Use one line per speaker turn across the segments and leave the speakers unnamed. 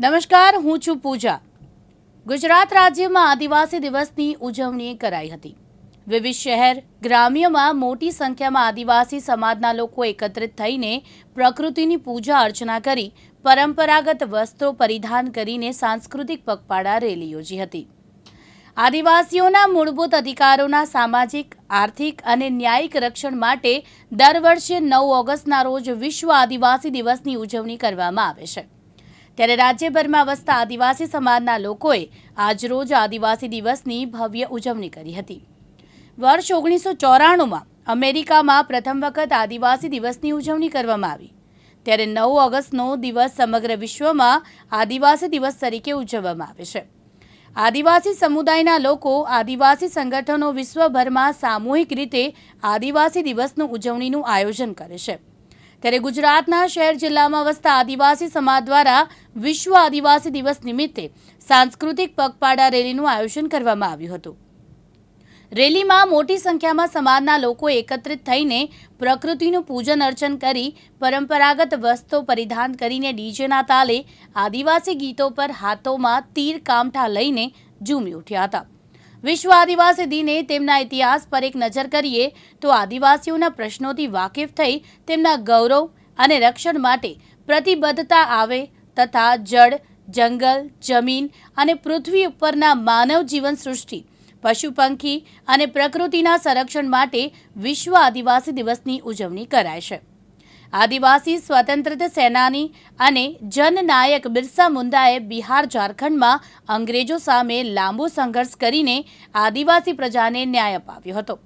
નમસ્કાર, હું છું પૂજા. ગુજરાત રાજ્યમાં આદિવાસી દિવસની ઉજવણી કરાઈ હતી. વિવિધ શહેર, ગ્રામ્યમાં મોટી સંખ્યામાં આદિવાસી સમાજના લોકો એકત્રિત થઈને પ્રકૃતિની પૂજા અર્ચના કરી, પરંપરાગત વસ્ત્રો પરિધાન કરીને સાંસ્કૃતિક પગપાળા રેલી યોજી હતી. આદિવાસીઓના મૂળભૂત અધિકારોના સામાજિક, આર્થિક અને ન્યાયિક રક્ષણ માટે દર વર્ષે નવ ઓગસ્ટના રોજ વિશ્વ આદિવાસી દિવસની ઉજવણી કરવામાં આવે છે. ત્યારે રાજ્યભરમાં વસતા આદિવાસી સમાજના લોકોએ આજરોજ આદિવાસી દિવસની ભવ્ય ઉજવણી કરી હતી. વર્ષ ઓગણીસો ચોરાણુંમાં અમેરિકામાં પ્રથમ વખત આદિવાસી દિવસની ઉજવણી કરવામાં આવી. ત્યારે નવ ઓગસ્ટનો દિવસ સમગ્ર વિશ્વમાં આદિવાસી દિવસ તરીકે ઉજવવામાં આવે છે. આદિવાસી સમુદાયના લોકો આદિવાસી સંગઠનો વિશ્વભરમાં સામૂહિક રીતે આદિવાસી દિવસનું ઉજવણીનું આયોજન કરે છે. ત્યારે ગુજરાતના શહેર જિલ્લામાં વસતા આદિવાસી સમાજ દ્વારા વિશ્વ આદિવાસી દિવસ નિમિત્તે સાંસ્કૃતિક પગપાળા રેલીનું આયોજન કરવામાં આવ્યું હતું. રેલીમાં મોટી સંખ્યામાં સમાજના લોકો એકત્રિત થઈને પ્રકૃતિનું પૂજન અર્ચન કરી પરંપરાગત વસ્ત્રો પરિધાન કરીને ડીજેના તાલે આદિવાસી ગીતો પર હાથોમાં તીર કામઠા લઈને ઝૂમી ઉઠ્યા હતા. વિશ્વ આદિવાસી દિને તેમના ઇતિહાસ પર એક નજર કરીએ તો આદિવાસીઓના પ્રશ્નોથી વાકેફ થઈ તેમના ગૌરવ અને રક્ષણ માટે પ્રતિબદ્ધતા આવે તથા જળ, જંગલ, જમીન અને પૃથ્વી ઉપરના માનવ જીવન સૃષ્ટિ પશુ પંખી અને પ્રકૃતિના સંરક્ષણ માટે વિશ્વ આદિવાસી દિવસની ઉજવણી કરાય છે. આદિવાસી સ્વતંત્રતા સેનાની અને જનનાયક બિરસા મુંડાએ બિહાર ઝારખંડમાં અંગ્રેજો સામે લાંબો સંઘર્ષ કરીને આદિવાસી પ્રજાને ન્યાય અપાવ્યો હતો.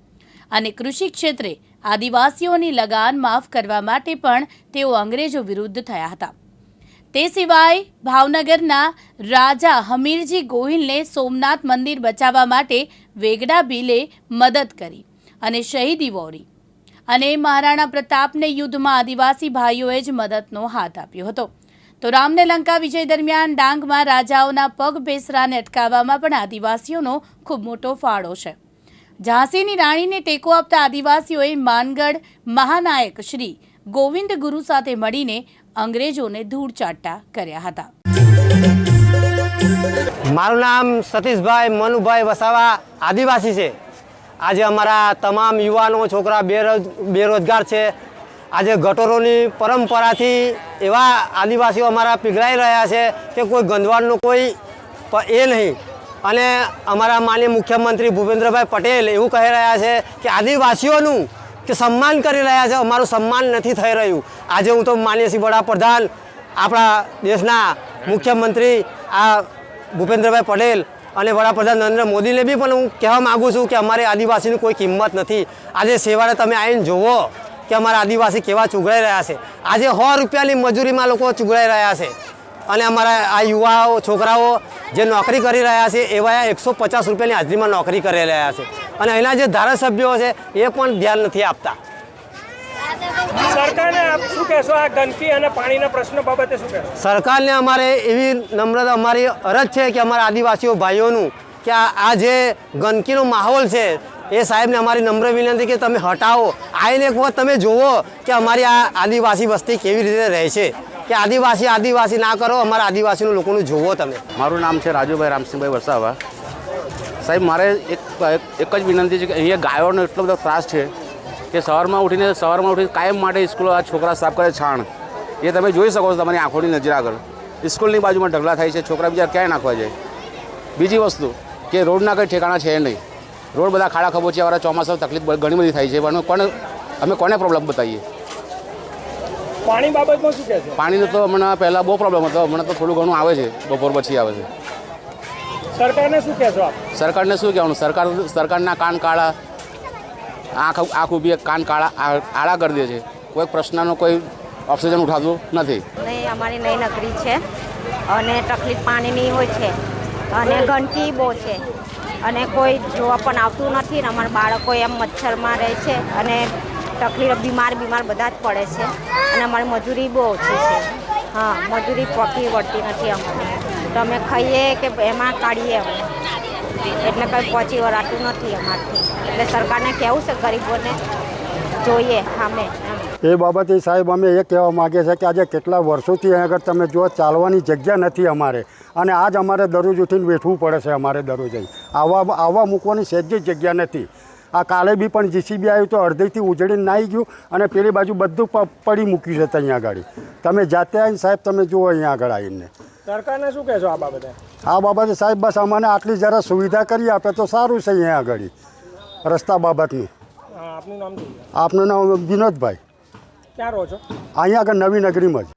અને કૃષિ ક્ષેત્રે આદિવાસીઓની લગાન માફ કરવા માટે પણ તેઓ અંગ્રેજો વિરુદ્ધ થયા હતા. તે સિવાય ભાવનગરના રાજા હમીરજી ગોહિલને સોમનાથ મંદિર બચાવવા માટે વેગડા બિલે મદદ કરી અને શહીદી વોરી. અને મહારાણા પ્રતાપને યુદ્ધમાં આદિવાસી ભાઈઓએ જ મદદનો હાથ આપ્યો હતો. તો રામને લંકા વિજય દરમિયાન ડાંગમાં રાજાઓના પગ બેસરાને અટકાવવામાં પણ આદિવાસીઓનો ખૂબ મોટો ફાળો છે. ઝાંસીની રાણીને ટેકો આપતા આદિવાસીઓએ માનગઢ મહાનાયક શ્રી ગોવિંદ ગુરુ સાથે મળીને અંગ્રેજોને ધૂળ ચાટતા કર્યા હતા.
મારું નામ સતીશભાઈ મનુભાઈ વસાવા આદિવાસી છે. આજે અમારા તમામ યુવાનો, છોકરા બેરોજ, બેરોજગાર છે. આજે ગટરોની પરંપરાથી એવા આદિવાસીઓ અમારા પીગળાઈ રહ્યા છે કે કોઈ ગંદવાડનું કોઈ એ નહીં. અને અમારા માન્ય મુખ્યમંત્રી ભૂપેન્દ્રભાઈ પટેલ એવું કહી રહ્યા છે કે આદિવાસીઓનું કે સન્માન કરી રહ્યા છે, અમારું સન્માન નથી થઈ રહ્યું. આજે હું તો માન્ય શ્રી વડાપ્રધાન આપણા દેશના મુખ્યમંત્રી આ ભૂપેન્દ્રભાઈ પટેલ અને વડાપ્રધાન નરેન્દ્ર મોદીને બી પણ હું કહેવા માગું છું કે અમારે આદિવાસીની કોઈ કિંમત નથી. આજે સેવાડે તમે આવીને જુઓ કે અમારા આદિવાસી કેવા ચૂગડાઈ રહ્યા છે. આજે સો રૂપિયાની મજૂરીમાં લોકો ચૂગડાઈ રહ્યા છે. અને અમારા આ યુવાઓ, છોકરાઓ જે નોકરી કરી રહ્યા છે, એવા એકસો પચાસ રૂપિયાની હાજરીમાં નોકરી કરી રહ્યા છે. અને અહીંના જે ધારાસભ્યો છે, એ પણ ધ્યાન નથી આપતા.
સરકારને આપ શું કહેશો? આ ગંદકી અને પાણીના પ્રશ્ન બાબતે શું કહેશો?
સરકારને અમારે એવી નમ્રતા અમારી અરજ છે કે અમારા આદિવાસીઓ ભાઈઓનું કે આ આ જે ગંદકીનો માહોલ છે એ સાહેબને અમારી નમ્ર વિનંતી કે તમે હટાવો. આવીને એક વખત તમે જુઓ કે અમારી આ આદિવાસી વસ્તી કેવી રીતે રહે છે. કે આદિવાસી આદિવાસી ના કરો અમારા આદિવાસીનું લોકોનું જુઓ તમે.
મારું નામ છે રાજુભાઈ રામસિંહભાઈ વસાવા. સાહેબ મારે એક એક- એક જ વિનંતી છે કે અહીંયા ગાયોનો એટલો બધો ત્રાસ છે કે સવારમાં ઉઠીને સવારમાં ઉઠીને કાયમ માટે સ્કૂલો આ છોકરા સાફ કરે છાણ. એ તમે જોઈ શકો છો તમારી આંખોની નજર આગળ. સ્કૂલની બાજુમાં ઢગલા થાય છે છોકરા બીજા ક્યાંય નાખવા જાય? બીજી વસ્તુ કે રોડના કંઈ ઠેકાણા છે નહીં. રોડ બધા ખાડા ખબોચિયાવાળા ચોમાસામાં તકલીફ ઘણી બધી થાય છે. પણ કોને અમે કોને પ્રોબ્લેમ બતાવીએ?
પાણી બાબતમાં શું કહેશો
પાણીનો તો હમણાં પહેલાં બહુ પ્રોબ્લેમ હતો. હમણાં તો થોડું ઘણું આવે છે. બપોર પછી આવે છે.
સરકારને શું કહેશો આપ?
સરકારને શું કહેવાનું? સરકાર સરકારના કાન કાળા આંખ આંખ ઊભી કાન કાળા આળા કરી દે છે. કોઈ પ્રશ્નનો કોઈ ઓક્સિજન ઉઠાવતું નથી.
નહીં અમારી નહીં નકરી છે. અને તકલીફ પાણીની હોય છે. અને ગંદકી બહુ છે. અને કોઈ જોવા પણ આવતું નથી અમારા બાળકો એમ મચ્છરમાં રહે છે અને તકલીફ, બીમાર બીમાર બધા જ પડે છે. અને અમારી મજૂરી બહુ ઓછી છે. હા, મજૂરી પકી વળતી નથી અમને તો અમે ખાઈએ કે એમાં કાઢીએ અમે. એટલે કંઈ પહોંચી વળાતું નથી અમારથી. એટલે સરકારને કહેવું છે ગરીબોને જોઈએ સામે.
એ બાબતે સાહેબ અમે એ કહેવા માગીએ છીએ કે આજે કેટલા વર્ષોથી અહીં આગળ તમે જો ચાલવાની જગ્યા નથી અમારે. અને આજ અમારે દરરોજ ઉઠીને બેઠવું પડે છે અમારે દરરોજ આવવા આવવા મૂકવાની સહેજ જગ્યા નથી. આ કાલે બી પણ જીસીબી આવ્યું તો અડધેથી ઉજળીને નાહી ગયું અને પેલી બાજુ બધું પ- પડી મૂક્યું છે ત્યાં આગળ. તમે જાતે આવીને સાહેબ તમે જુઓ અહીંયા આગળ આવીને.
સરકારને શું કહેશો આ બાબતે?
આ બાબતે સાહેબ બસ અમને આટલી જરા સુવિધા કરી આપે તો સારું છે અહીંયા આગળ. રસ્તા બાબતનું.
આપનું નામ
આપનું નામ વિનોદભાઈ.
ક્યાં રહો છો?
અહીંયા આગળ નવી નગરીમાં જ.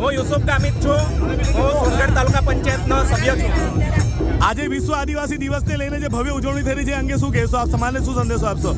હું યુસુફ ગામિત છું. હું સોનગઢ તાલુકા પંચાયતનો સભ્ય છું.
આજે વિશ્વ આદિવાસી દિવસને લઈને જે ભવ્ય ઉજવણી થઈ રહી છે અંગે શું કહેશો આપ? સમાજને શું સંદેશો આપશો?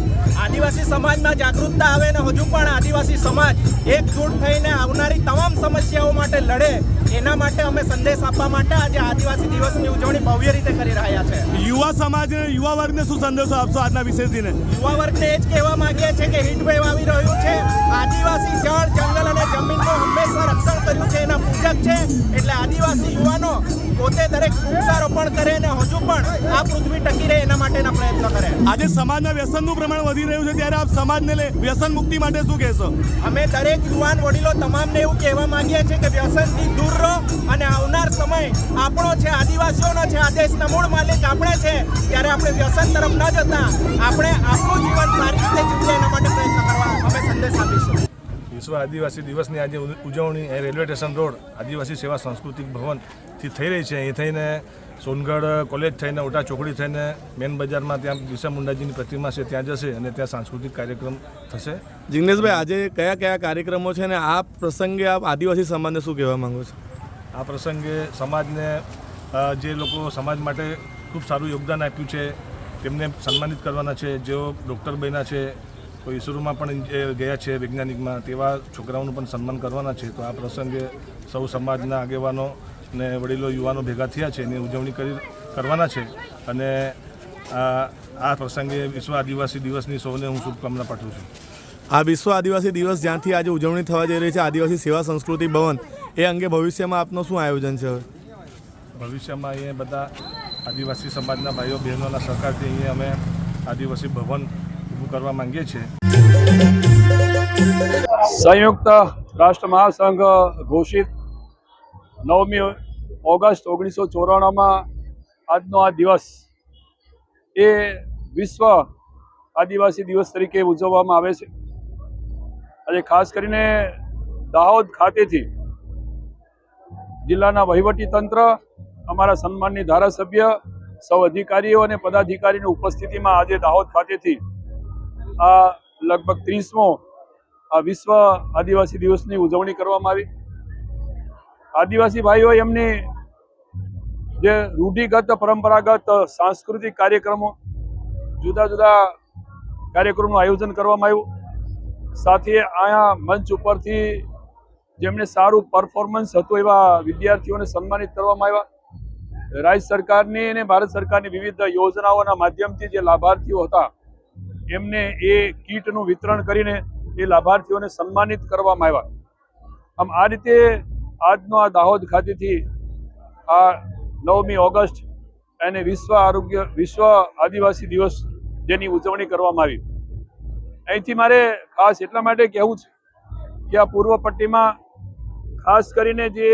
આદિવાસી સમાજમાં જાગૃતતા આવે ને હજુ પણ આદિવાસી સમાજ એકજૂટ થઈને આવનારી તમામ સમસ્યાઓ માટે લડે એના માટે અમે સંદેશ આપવા માટે આજે આદિવાસી દિવસની ઉજવણી ભવ્ય રીતે કરી રહ્યા છે.
યુવા સમાજને યુવા વર્ગને શું સંદેશો આપશો આજના વિશેષ દિને?
યુવા વર્ગને એ જ કહેવા માંગીએ છીએ કે હીટ વેવ આવી રહ્યું છે. આદિવાસી જળ જંગલ અને જમીનનું હંમેશા રક્ષણ કર્યું છે એના પૂજક છે. એટલે આદિવાસી યુવાનો પોતે દરેક વૃક્ષારોપણ કરે અને હજુ પણ આ પૃથ્વી ટકી રહે એના માટેના પ્રયત્નો કરે.
આજે સમાજના વ્યસનનું પ્રમાણ વધી રહ્યું છે ત્યારે આપ સમાજને લે વ્યસન મુક્તિ માટે શું કહેશો?
અમે દરેક યુવાન વડીલો તમામને એવું કહેવા માંગીએ છીએ કે વ્યસનથી દૂર રહો અને આવનાર સમય આપણો છે આદિવાસીઓનો છે આ દેશના મૂળ માલિક આપણે છે ત્યારે આપણે વ્યસન તરફ ન જતા આપણે આપણું જીવન સારી રીતે જીવીએ એના માટે પ્રયત્ન કરવા અમે સંદેશ આપીશું.
વિશ્વ આદિવાસી દિવસની આજે ઉજવણી એ રેલવે સ્ટેશન રોડ આદિવાસી સેવા સાંસ્કૃતિક ભવનથી થઈ રહી છે. અહીં થઈને સોનગઢ કોલેજ થઈને ઓટા ચોકડી થઈને મેન બજારમાં ત્યાં બિરસા મુંડાજીની પ્રતિમા છે ત્યાં જશે અને ત્યાં સાંસ્કૃતિક કાર્યક્રમ થશે.
જિગ્નેશભાઈ આજે કયા કયા કાર્યક્રમો છે અને આ પ્રસંગે આપ આદિવાસી સમાજને શું કહેવા માંગો છો?
આ પ્રસંગે સમાજને જે લોકો સમાજ માટે ખૂબ સારું યોગદાન આપ્યું છે, તેમને સન્માનિત કરવાના છે, જેઓ ડૉક્ટર બન્યા છે કોઈ ઈસરોમાં પણ ગયા છે વૈજ્ઞાનિકમાં, તેવા છોકરાઓનું પણ સન્માન કરવાના છે. તો આ પ્રસંગે સૌ સમાજના આગેવાનો ને વડીલો યુવાનો ભેગા થયા છે, એની ઉજવણી કરી, કરવાના છે. અને આ પ્રસંગે વિશ્વ આદિવાસી દિવસની સૌને હું શુભકામના પાઠવું છું.
આ વિશ્વ આદિવાસી દિવસ જ્યાંથી આજે ઉજવણી થવા જઈ રહી છે, આદિવાસી સેવા સંસ્કૃતિ ભવન. એ અંગે ભવિષ્યમાં આપનું શું આયોજન છે? હવે
ભવિષ્યમાં અહીંયા બધા આદિવાસી સમાજના ભાઈઓ બહેનોના સહકારથી અહીંયા અમે આદિવાસી ભવન ઊભું કરવા માંગીએ છીએ.
સંયુક્ત રાષ્ટ્ર મહાસંઘ ઘોષિત નવમી ઓગસ્ટ ઓગણીસો ચોરાણુંમાં આજનો આ દિવસ એ વિશ્વ આદિવાસી દિવસ તરીકે ઉજવવામાં આવે છે. આજે ખાસ કરીને દાહોદ ખાતેથી જિલ્લાના વહીવટી તંત્ર, અમારા સન્માનની ધારાસભ્ય, સૌ અધિકારીઓ અને પદાધિકારીની ઉપસ્થિતિમાં આજે દાહોદ ખાતેથી આ લગભગ ત્રીસમો આ વિશ્વ આદિવાસી દિવસની ઉજવણી કરવામાં આવી. આદિવાસી ભાઈઓ એમની જે રૂઢિગત, પરંપરાગત, સાંસ્કૃતિક કાર્યક્રમો, જુદા જુદા કાર્યક્રમનું આયોજન કરવામાં આવ્યું. સાથે અહીંયા મંચ ઉપરથી જેમને સારું પરફોર્મન્સ હતું એવા વિદ્યાર્થીઓને સન્માનિત કરવામાં આવ્યા. રાજ્ય સરકારની અને ભારત સરકારની વિવિધ યોજનાઓના માધ્યમથી જે લાભાર્થીઓ હતા, એમને એ કીટનું વિતરણ કરીને એ લાભાર્થીઓને સન્માનિત કરવામાં આવ્યા. આમ આ રીતે આજનો આ દાહોદ ખાતેથી આ નવમી ઓગસ્ટ અને વિશ્વ આરોગ્ય, વિશ્વ આદિવાસી દિવસ જેની ઉજવણી કરવામાં આવી. અહીંથી મારે ખાસ એટલા માટે કહેવું છે કે આ પૂર્વ પટ્ટીમાં ખાસ કરીને જે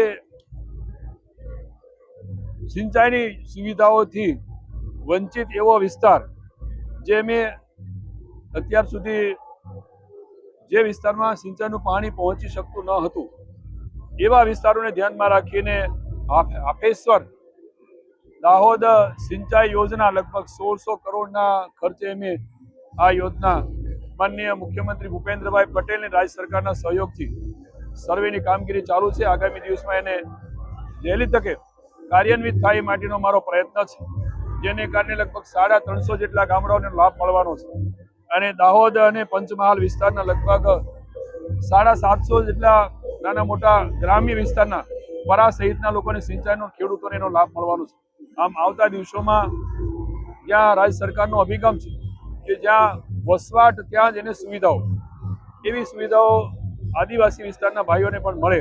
સિંચાઈની સુવિધાઓથી વંચિત એવો વિસ્તાર જે મેં અત્યાર સુધી જે વિસ્તારમાં સિંચાઈનું પાણી પહોંચી શકતું ન હતું, એવા વિસ્તારોને ધ્યાનમાં રાખીને આપેશ્વર દાહોદ સિંચાઈ યોજના લગભગ સોળસો કરોડના ખર્ચે અમે આ યોજના માનનીય મુખ્યમંત્રી ભૂપેન્દ્રભાઈ પટેલની રાજ્ય સરકારના સહયોગથી સર્વેની કામગીરી ચાલુ છે. આગામી દિવસમાં એને વહેલી તકે કાર્યાન્વિત થાય એ માટેનો મારો પ્રયત્ન છે. જેને કારણે લગભગ સાડા ત્રણસો જેટલા ગામડાઓને લાભ મળવાનો છે. અને દાહોદ અને પંચમહાલ વિસ્તારના લગભગ સાડા સાતસો જેટલા નાના મોટા ગ્રામ્ય વિસ્તારના પરા સહિતના લોકોને સિંચાઈનો ખેડૂતોને એનો લાભ મળવાનો છે. આમ આવતા દિવસોમાં જ્યાં રાજ્ય સરકારનો અભિગમ છે કે જ્યાં વસવાટ ત્યાં જ એને સુવિધાઓ, એવી સુવિધાઓ આદિવાસી વિસ્તારના ભાઈઓને પણ મળે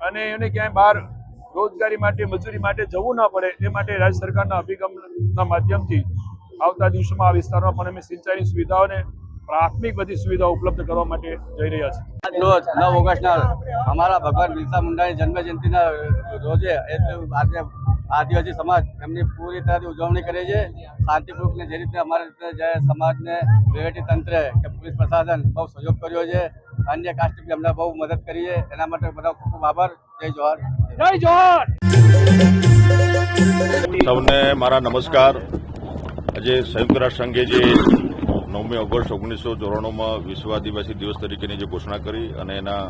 અને એને ક્યાંય બહાર રોજગારી માટે, મજૂરી માટે જવું ના પડે, એ માટે રાજ્ય સરકારના અભિગમના માધ્યમથી આવતા દિવસોમાં આ વિસ્તારમાં પણ અમે સિંચાઈની સુવિધાઓને, પ્રાથમિક બધી સુવિધાઓ ઉપલબ્ધ કરવા માટે જઈ રહ્યા છે
નવ ઓગસ્ટના અમારા ભગવાન બિરસા મુંડાની જન્મજયંતિના રોજે એટલે આજે આદિવાસી સમાજ એમની પૂરી તરહથી ઉજવણી કરે છે. શાંતિપૂર્વકને જે રીતે અમારા રીતે જે સમાજને વહીવટી તંત્રે કે પોલીસ પ્રશાસન બહુ સહયોગ કર્યો છે. અન્ય કાસ્ટ બી અમને બહુ મદદ કરી છે. એના માટે બધા ખૂબ ખૂબ આભાર. જય જોહર.
જય જોહર!
સૌને મારા નમસ્કાર. આજે સંયુક્ત રાષ્ટ્ર સંઘે જે નવમી ઓગસ્ટ ઓગણીસો ચોરાણુંમાં વિશ્વ આદિવાસી દિવસ તરીકેની જે ઘોષણા કરી અને એના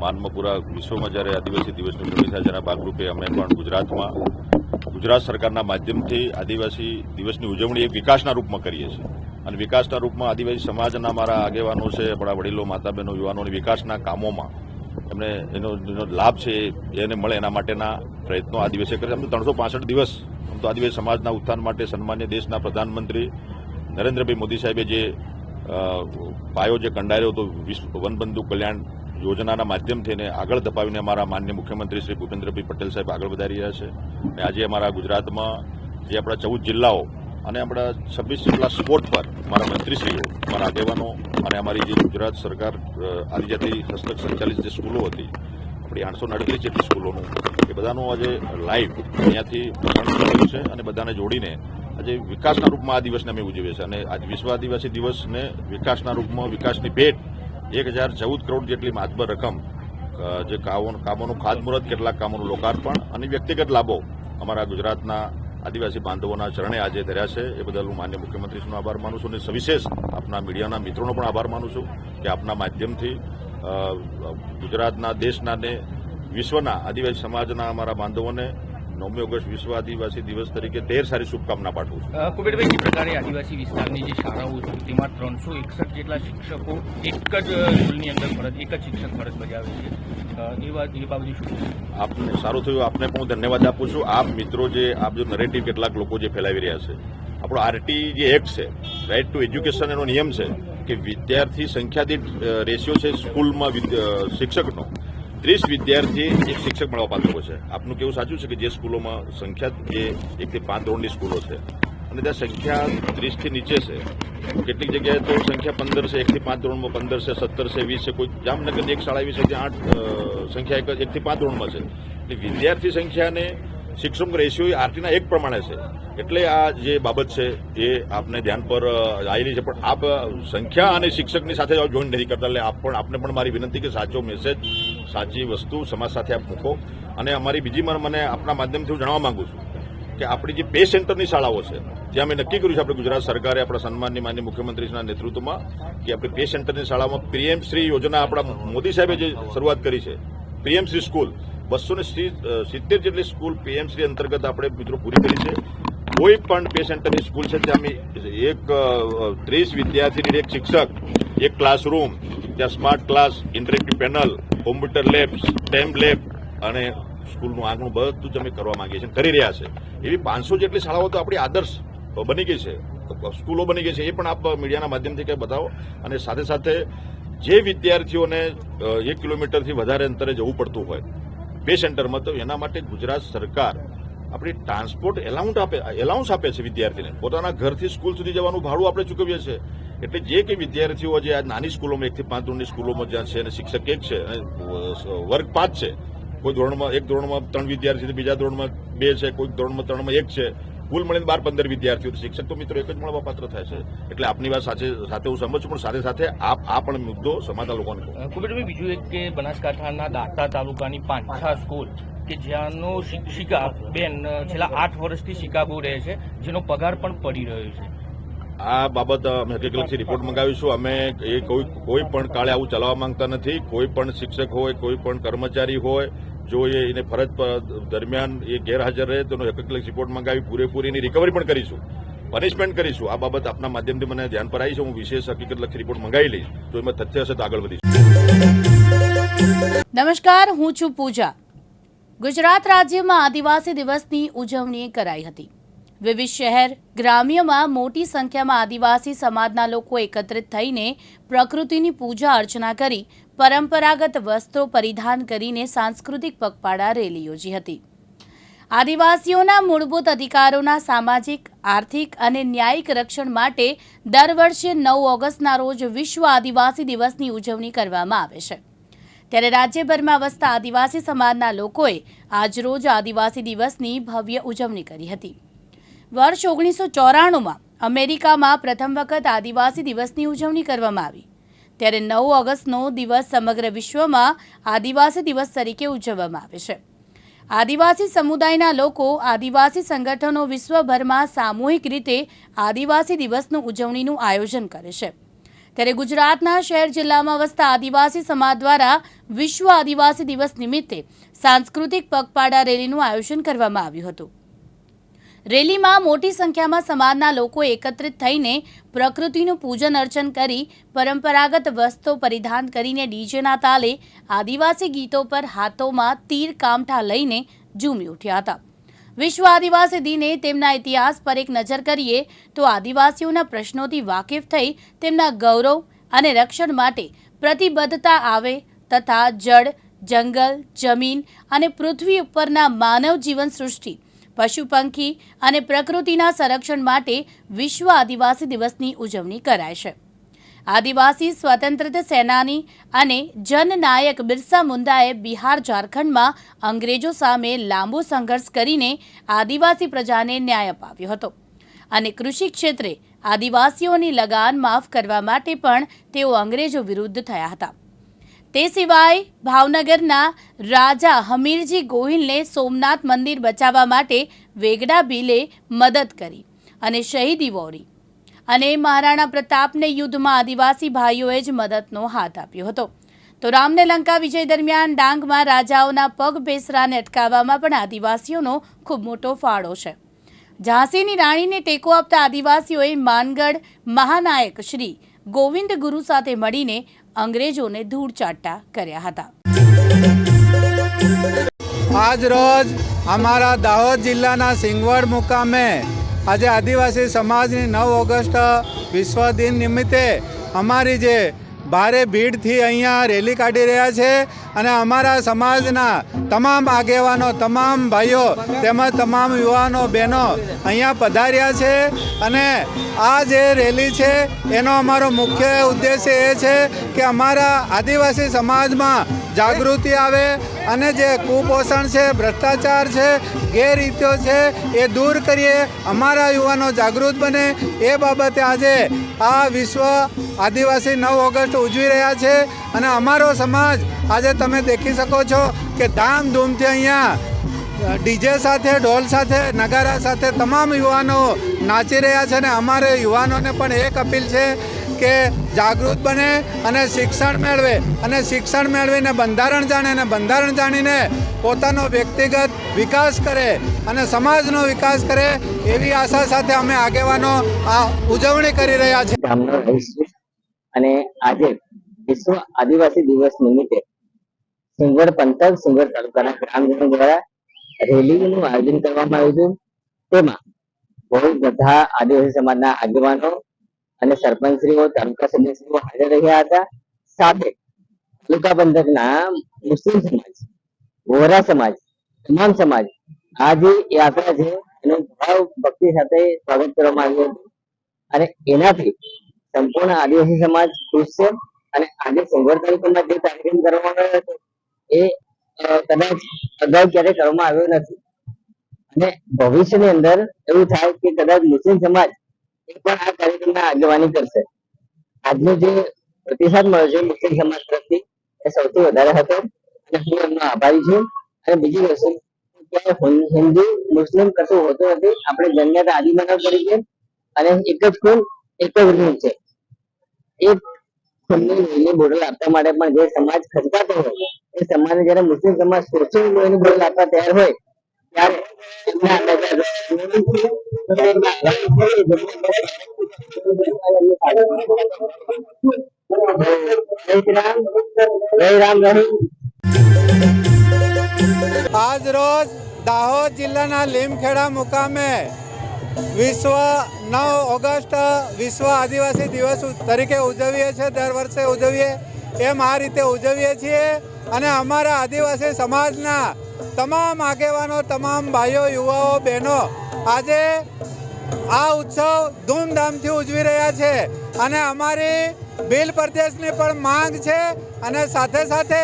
માનમાં પૂરા વિશ્વમાં જ્યારે આદિવાસી દિવસની ઉજવણી થાય જેના ભાગરૂપે અમે પણ ગુજરાતમાં, ગુજરાત સરકારના માધ્યમથી આદિવાસી દિવસની ઉજવણી એક વિકાસના રૂપમાં કરીએ છીએ. અને વિકાસના રૂપમાં આદિવાસી સમાજના મારા આગેવાનો છે, આપણા વડીલો માતા બહેનો યુવાનોની વિકાસના કામોમાં એમને એનો એનો લાભ છે, એને મળે એના માટેના પ્રયત્નો આ દિવસે કરે તો ત્રણસો પાસઠ દિવસ આમ તો આદિવાસી સમાજના ઉત્થાન માટે સન્માન્ય દેશના પ્રધાનમંત્રી નરેન્દ્રભાઈ મોદી સાહેબે જે પાયો જે કંડાર્યો હતો, વિશ્વ વનબંધુ કલ્યાણ યોજનાના માધ્યમથી એને આગળ ધપાવીને અમારા માન્ય મુખ્યમંત્રી શ્રી ભૂપેન્દ્રભાઈ પટેલ સાહેબ આગળ વધારી રહ્યા છે. અને આજે અમારા ગુજરાતમાં જે આપણા ચૌદ જિલ્લાઓ અને આપણા છવ્વીસ જેટલા સ્પોર્ટ પર મારા મંત્રીશ્રીઓ મારા આગેવાનો અને અમારી જે ગુજરાત સરકાર આદિજાતિ હસ્તક સંચાલિત જે સ્કૂલો હતી, આપણી આઠસો અડત્રીસ જેટલી સ્કૂલોનું, એ બધાનું આજે લાઈવ અહીંયાથી પ્રસારણ છે અને બધાને જોડીને આજે વિકાસના રૂપમાં આ દિવસને અમે ઉજવીએ છીએ. અને આજ વિશ્વ આદિવાસી દિવસને વિકાસના રૂપમાં વિકાસની ભેટ એક હજાર ચૌદ કરોડ જેટલી માતબર રકમ જે કામો કામોનું ખાતમુહૂર્ત, કેટલાક કામોનું લોકાર્પણ અને વ્યક્તિગત લાભો અમારા ગુજરાતના આદિવાસી બાંધવોના ચરણે આજે ધર્યા છે. એ બદલ હું માન્ય મુખ્યમંત્રીશ્રીનો આભાર માનું છું અને સવિશેષ આપના મીડિયાના મિત્રોનો પણ આભાર માનું છું કે આપના માધ્યમથી ગુજરાતના, દેશના ને વિશ્વના આદિવાસી સમાજના અમારા બાંધવોને નવમી ઓગસ્ટ વિશ્વ આદિવાસી દિવસ તરીકે ઢેર સારી શુભકામના પાઠવું છું.
કુબેરભાઈ જે પ્રકારે આદિવાસી વિસ્તારની જે શાળાઓ છે તેમાં ત્રણસો એકસઠ જેટલા શિક્ષકો એક જ સ્કૂલની અંદર ફરજ એક જ શિક્ષક ફરજ બજાવે છે. એ વાત એ બાબતે શું?
આપને સારું થયું આપને પણ હું ધન્યવાદ આપું છું. આપ મિત્રો જે આપ જો નરેટિવ કેટલાક લોકો જે ફેલાવી રહ્યા છે આપણો આરટી જે એક્ટ છે રાઇટ ટુ એજ્યુકેશન એનો નિયમ છે કે વિદ્યાર્થી સંખ્યા રેશિયો છે સ્કૂલમાં શિક્ષકનો. ત્રીસ વિદ્યાર્થી એક શિક્ષક મળવા પાત્ર છે. આપનું કેવું સાચું છે કે જે સ્કૂલોમાં સંખ્યા જે એકથી પાંચ ધોરણની સ્કૂલો છે અને ત્યાં સંખ્યા ત્રીસથી નીચે છે, કેટલીક જગ્યાએ તો સંખ્યા પંદર છે એકથી પાંચ ધોરણમાં પંદર છે, સત્તર છે, વીસ છે, કોઈ જામનગરની એક શાળા એવી છે ત્યાં આઠ સંખ્યા એક એકથી પાંચ ધોરણમાં છે. એટલે વિદ્યાર્થી સંખ્યાને શિક્ષક રેશિયો આરટીના એક પ્રમાણે છે. એટલે આ જે બાબત છે, એ આપને ધ્યાન પર આવી છે. પણ આપ સંખ્યા અને શિક્ષકની સાથે જોઈન નથી કરતા. એટલે આપ પણ, આપને પણ મારી વિનંતી કે સાચો મેસેજ સાચી વસ્તુ સમાજ સાથે આપ મૂકો. અને અમારી બીજી મને આપના માધ્યમથી હું જણાવવા માંગુ છું કે આપણી જે પે સેન્ટરની શાળાઓ છે, ત્યાં અમે નક્કી કર્યું છે આપણે ગુજરાત સરકારે આપણા સન્માનની માન્ય મુખ્યમંત્રીના નેતૃત્વમાં કે આપણે પે સેન્ટરની શાળામાં પીએમ શ્રી યોજના આપણા મોદી સાહેબે જે શરૂઆત કરી છે પીએમ શ્રી સ્કૂલ. બસો ને સિત્તેર જેટલી સ્કૂલ પીએમસી અંતર્ગત આપણે મિત્રો પૂરી કરી છે. કોઈ પણ પેસેન્ટરની સ્કૂલ છે ત્યાં અમે એક ત્રીસ વિદ્યાર્થીની એક શિક્ષક, એક ક્લાસરૂમ ત્યાં smart class interactive panel computer lab stem lab અને સ્કૂલનું આગળ બધું જ અમે કરવા માંગીએ છીએ, કરી રહ્યા છે. એવી પાંચસો જેટલી શાળાઓ તો આપણી આદર્શ બની ગઈ છે. સ્કૂલો બની ગઈ છે, એ પણ આપ મીડિયાના માધ્યમથી કંઈ બતાવો. અને સાથે સાથે જે વિદ્યાર્થીઓને એક કિલોમીટરથી વધારે અંતરે જવું પડતું હોય પે સેન્ટરમાં તો એના માટે ગુજરાત સરકાર આપણી ટ્રાન્સપોર્ટ એલાઉન્ટ આપે, એલાઉન્સ આપે છે વિદ્યાર્થીને. પોતાના ઘરથી સ્કૂલ સુધી જવાનું ભાડું આપણે ચૂકવીએ છીએ. એટલે જે કંઈ વિદ્યાર્થીઓ જે આ નાની સ્કૂલોમાં એકથી પાંચ ધોરણની સ્કૂલોમાં જ્યાં છે અને શિક્ષક એક છે અને વર્ગ પાંચ છે, કોઈ ધોરણમાં એક ધોરણમાં ત્રણ વિદ્યાર્થી બીજા ધોરણમાં બે છે, કોઈ ધોરણમાં ત્રણમાં એક છે કુલ મળીને બાર પંદર વિદ્યાર્થીઓ શિક્ષક તો મિત્રો એક જ મળવા પાત્ર થાય છે. એટલે આપની વાત સાથે સાથે હું સમજ છું પણ સાથે સાથે આપ આ પણ મુદ્દો સમાજના લોકોને
કુબેરભાઈ બીજું એક કે બનાસકાંઠાના દાતા તાલુકાની પાંચા સ્કૂલ કે જ્યાંનો શિક્ષિકા બેન છેલ્લા આઠ વર્ષથી શિકાગો રહે છે જેનો પગાર પણ પડી રહ્યો છે.
આ બાબત અમે હકીકતથી રિપોર્ટ મંગાવીશું. અમે એ કોઈ કોઈ પણ કાળે આવું ચલાવવા માંગતા નથી. કોઈ પણ શિક્ષક હોય કોઈ પણ કર્મચારી હોય જો એને ફરજ દરમિયાન એ ગેરહાજર રહે તો એનો હકીકત રિપોર્ટ મંગાવી પૂરેપૂરી એની રિકવરી પણ કરીશું. પનિશમેન્ટ કરીશું. આ બાબત આપના માધ્યમથી મને ધ્યાન પર આવી છે. હું વિશેષ હકીકત લક્ષી રિપોર્ટ મંગાવી લઈશ. તો એમાં તથ્ય હશે તો આગળ વધીશ.
નમસ્કાર, હું છું પૂજા. ગુજરાત રાજ્યમાં આદિવાસી દિવસની ઉજવણી કરાઈ હતી. વિવિધ શહેર, ગ્રામ્યમાં મોટી સંખ્યામાં આદિવાસી સમાજના લોકો એકત્રિત થઈને પ્રકૃતિની પૂજા અર્ચના કરી પરંપરાગત વસ્ત્રો પરિધાન કરીને સાંસ્કૃતિક પગપાળા રેલી યોજી હતી. આદિવાસીઓના મૂળભૂત અધિકારોના સામાજિક, આર્થિક અને ન્યાયિક રક્ષણ માટે દર વર્ષે નવ ઓગસ્ટના રોજ વિશ્વ આદિવાસી દિવસની ઉજવણી કરવામાં આવે છે. ત્યારે રાજ્યભરમાં વસતા આદિવાસી સમાજના લોકોએ આજરોજ આદિવાસી દિવસની ભવ્ય ઉજવણી કરી હતી. વર્ષ ઓગણીસો ચોરાણુંમાં અમેરિકામાં પ્રથમ વખત આદિવાસી દિવસની ઉજવણી કરવામાં આવી. ત્યારે નવ ઓગસ્ટનો દિવસ સમગ્ર વિશ્વમાં આદિવાસી દિવસ તરીકે ઉજવવામાં આવે છે. આદિવાસી સમુદાયના લોકો આદિવાસી સંગઠનો વિશ્વભરમાં સામૂહિક રીતે આદિવાસી દિવસનું ઉજવણીનું આયોજન કરે છે. ત્યારે ગુજરાતના શહેર જિલ્લામાં વસતા આદિવાસી સમાજ દ્વારા વિશ્વ આદિવાસી દિવસ નિમિત્તે સાંસ્કૃતિક પગપાળા રેલીનું આયોજન કરવામાં આવ્યું હતું. રેલીમાં મોટી સંખ્યામાં સમાજના લોકો એકત્રિત થઈને પ્રકૃતિનું પૂજન અર્ચન કરી પરંપરાગત વસ્ત્રો પરિધાન કરીને ડીજેના તાલે આદિવાસી ગીતો પર હાથોમાં તીર કામઠા લઈને ઝૂમી ઉઠ્યા હતા. વિશ્વ આદિવાસી દિને તેમના ઇતિહાસ પર એક નજર કરીએ તો આદિવાસીઓના પ્રશ્નોથી વાકેફ થઈ તેમના ગૌરવ અને રક્ષણ માટે પ્રતિબદ્ધતા આવે તથા જળ, જંગલ, જમીન અને પૃથ્વી ઉપરના માનવ જીવન સૃષ્ટિ પશુ પંખી અને પ્રકૃતિના સંરક્ષણ માટે વિશ્વ આદિવાસી દિવસની ઉજવણી કરાય છે. આદિવાસી સ્વતંત્રતા સેનાની અને જનનાયક બિરસા મુંડાએ બિહાર ઝારખંડમાં અંગ્રેજો સામે લાંબો સંઘર્ષ કરીને આદિવાસી પ્રજાને ન્યાય અપાવ્યો હતો અને કૃષિ ક્ષેત્રે આદિવાસીઓની લગાન માફ કરવા માટે પણ તેઓ અંગ્રેજો વિરુદ્ધ થયા હતા. તે સિવાય ભાવનગરના રાજા હમીરજી ગોહિલને સોમનાથ મંદિર બચાવવા માટે વેગડા બિલે મદદ કરી અને શહીદી વોરી. અને મહારાણા પ્રતાપને યુદ્ધમાં આદિવાસી ભાઈઓએ જ મદદનો હાથ આપ્યો હતો. તો રામને લંકા વિજય દરમિયાન ડાંગમાં રાજાઓના પગ બેસરાને અટકાવવામાં પણ આદિવાસીઓનો ખૂબ મોટો ફાળો છે. ઝાંસીની રાણીને ટેકો આપતા આદિવાસીઓએ માનગઢ મહાનાયક શ્રી ગોવિંદ ગુરુ સાથે મળીને અંગ્રેજોને ધૂળ ચાટતા કર્યા હતા.
આજ રોજ અમારા દાહોદ જિલ્લાના સિંગવડ મુકામે આજે આદિવાસી સમાજની નવ ઓગસ્ટ વિશ્વ દિન નિમિત્તે અમારી જે ભારે ભીડથી અહીંયા રેલી કાઢી રહ્યા છે અને અમારા સમાજના તમામ આગેવાનો, તમામ ભાઈઓ તેમજ તમામ યુવાનો, બહેનો અહીંયા પધાર્યા છે અને આ જે રેલી છે એનો અમારો મુખ્ય ઉદ્દેશ્ય એ છે કે અમારા આદિવાસી સમાજમાં જાગૃતિ આવે અને જે કુપોષણ છે, ભ્રષ્ટાચાર છે, ગેરરીતિઓ છે, એ દૂર કરીએ, અમારા યુવાનો જાગૃત બને. એ બાબતે આજે આ વિશ્વ આદિવાસી નવ ઓગસ્ટ ઉજવી રહ્યા છે અને અમારો સમાજ આજે તમે દેખી શકો છો કે ધામધૂમથી અહીંયા ડીજે સાથે, ઢોલ સાથે, નગારા સાથે તમામ યુવાનો નાચી રહ્યા છે અને અમારે યુવાનોને પણ એક અપીલ છે કે જાગૃત બને અને શિક્ષણ મેળવે. અને શિક્ષણ મેળવીને બંધારણ જાણે અને બંધારણ જાણીને પોતાનો વ્યક્તિગત વિકાસ કરે અને સમાજનો વિકાસ કરે એવી આશા સાથે અમે આગેવાનો આ ઉજવણી કરી રહ્યા છીએ.
અને આજે વિશ્વ આદિવાસી દિવસ નિમિત્તે સુંદર પંથક સુંદર તાલુકાના ગ્રામજનો દ્વારા રેલીનું આયોજન કરવામાં આવ્યું હતું તેમાં બહુ બધા આદિવાસી સમાજના આગેવાનો અને સરપંચશ્રીઓ, તાલુકા સદસ્યશ્રીઓ હાજર રહ્યા હતા. સાથે તાલુકા પંથકના મુસ્લિમ સમાજ, વોરા સમાજ, તમામ સમાજ આ જે યાત્રા છે. એનું ભાવ ભક્તિ સાથે સ્વાગત કરવામાં આવ્યું હતું. અને એનાથી સંપૂર્ણ આદિવાસી સમાજ ખુશ છે અને આજે સોમવાર તાલુકામાં જે કાર્યક્રમ કરવામાં આવ્યો હતો, એ કદાચ અગાઉ ક્યારેય કરવામાં આવ્યો નથી. અને ભવિષ્યની અંદર એવું થાય કે કદાચ મુસ્લિમ સમાજ પણ આ કાર્યક્રમના આગેવાની કરશે. આજનો જે પ્રતિસાદ મળ્યો છે મુસ્લિમ સમાજ તરફથી, એ સૌથી વધારે હતો. અને હું એમનો આભારી છું. અને બીજી વસ્તુ હિન્દુ, મુસ્લિમ કશું હોતું નથી. આપણે જન્મ્યા આદિમાનવ તરીકે. અને એક જ ખૂન, એક જ રૂમ છે. એ ખૂનની લોહીની બોટલ આપવા માટે પણ જે સમાજ ખચકાતો હોય, એ સમાજને જયારે મુસ્લિમ સમાજ સોળસો લોહીની બોટલ આપવા તૈયાર હોય, ત્યારે એમના
આજ રોજ દાહોદ જિલ્લાના લીમખેડા મુકામે વિશ્વ નવ ઓગસ્ટ વિશ્વ આદિવાસી દિવસ તરીકે ઉજવીએ છીએ, દર વર્ષે ઉજવીએ. એમ આ રીતે ઉજવીએ છીએ અને અમારા આદિવાસી સમાજના તમામ આગેવાનો, તમામ ભાઈઓ, યુવાઓ, બહેનો આજે આ ઉત્સવ ધૂમધામથી ઉજવી રહ્યા છે અને અમારી ભીલ પ્રદેશની પણ માંગ છે અને સાથે સાથે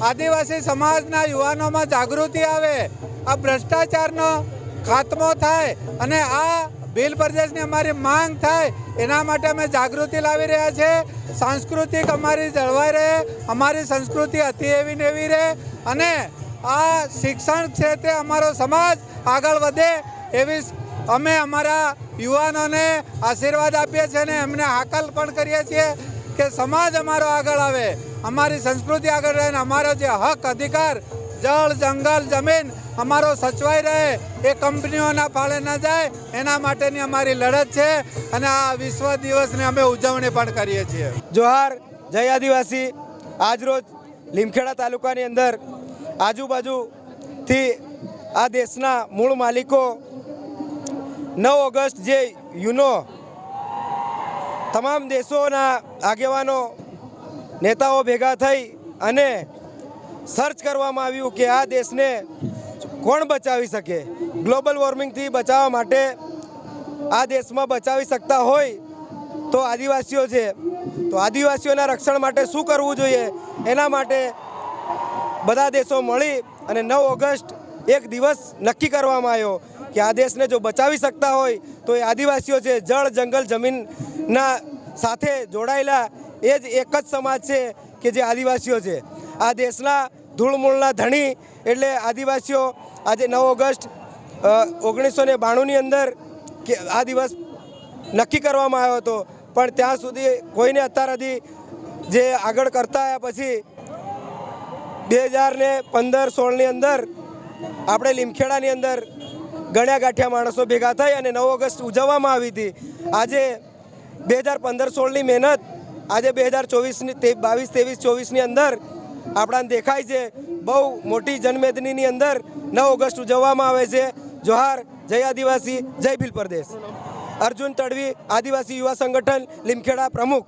આદિવાસી સમાજના યુવાનોમાં જાગૃતિ આવે, આ ભ્રષ્ટાચારનો ખાત્મો થાય અને આ ભીલ પ્રદેશની અમારી માંગ થાય એના માટે અમે જાગૃતિ લાવી રહ્યા છે. સાંસ્કૃતિક અમારી જળવાઈ રહે, અમારી સંસ્કૃતિ હતી એવી ને એવી રહે અને આ શિક્ષણ છે તે અમારો સમાજ આગળ વધે એવી અમે અમારા યુવાનોને આશીર્વાદ આપીએ છીએ અને એમને હાકલ પણ કરીએ છીએ કે સમાજ અમારો આગળ આવે, અમારી સંસ્કૃતિ આગળ રહે અને અમારો જે હક, અધિકાર, જળ, જંગલ, જમીન અમારો સચવાઈ રહે, એ કંપનીઓના ફાળે ન જાય, એના માટેની અમારી લડત છે અને આ વિશ્વ દિવસની અમે ઉજવણી પણ કરીએ છીએ.
જોહાર, જય આદિવાસી. આજરોજ લીમખેડા તાલુકાની અંદર આજુબાજુથી આ દેશના મૂળ માલિકો નવ ઓગસ્ટ જે યુનો તમામ દેશોના આગેવાનો, નેતાઓ ભેગા થઈ અને સર્ચ કરવામાં આવ્યું કે આ દેશને કોણ બચાવી શકે? ગ્લોબલ વોર્મિંગથી બચાવવા માટે આ દેશમાં બચાવી શકતા હોય તો આદિવાસીઓ છે. તો આદિવાસીઓના રક્ષણ માટે શું કરવું જોઈએ? એના માટે બધા દેશો મળી અને નવ ઓગસ્ટ એક દિવસ નક્કી કરવામાં આવ્યો કે આ દેશને જો બચાવી શકતા હોય તો એ આદિવાસીઓ છે જળ, જંગલ, જમીનના સાથે જોડાયેલા એ જ એક જ સમાજ છે કે જે આદિવાસીઓ છે. આ દેશના ધૂળમૂળના ધણી એટલે આદિવાસીઓ આજે નવ ઓગસ્ટ ઓગણીસો ને બાણુંની અંદર કે આ દિવસ નક્કી કરવામાં આવ્યો હતો. પણ ત્યાં સુધી કોઈને અત્યાર સુધી જે આગળ કરતા આવ્યા પછી બે હજાર ને પંદર સોળની અંદર આપણે લીમખેડાની અંદર ગણ્યા ગાંઠ્યા માણસો ભેગા થઈ અને નવ ઓગસ્ટ ઉજવવામાં આવી હતી. આજે બે હજાર પંદર સોળની મહેનત, આજે બે હજાર ચોવીસની બાવીસ, ત્રેવીસ, ચોવીસની અંદર આપણાને દેખાય છે, બહુ મોટી જનમેદનીની અંદર નવ ઓગસ્ટ ઉજવવામાં આવે છે. જોહાર, જય આદિવાસી, જય ભીલ પ્રદેશ. અર્જુન તડવી, આદિવાસી યુવા સંગઠન, લીમખેડા પ્રમુખ.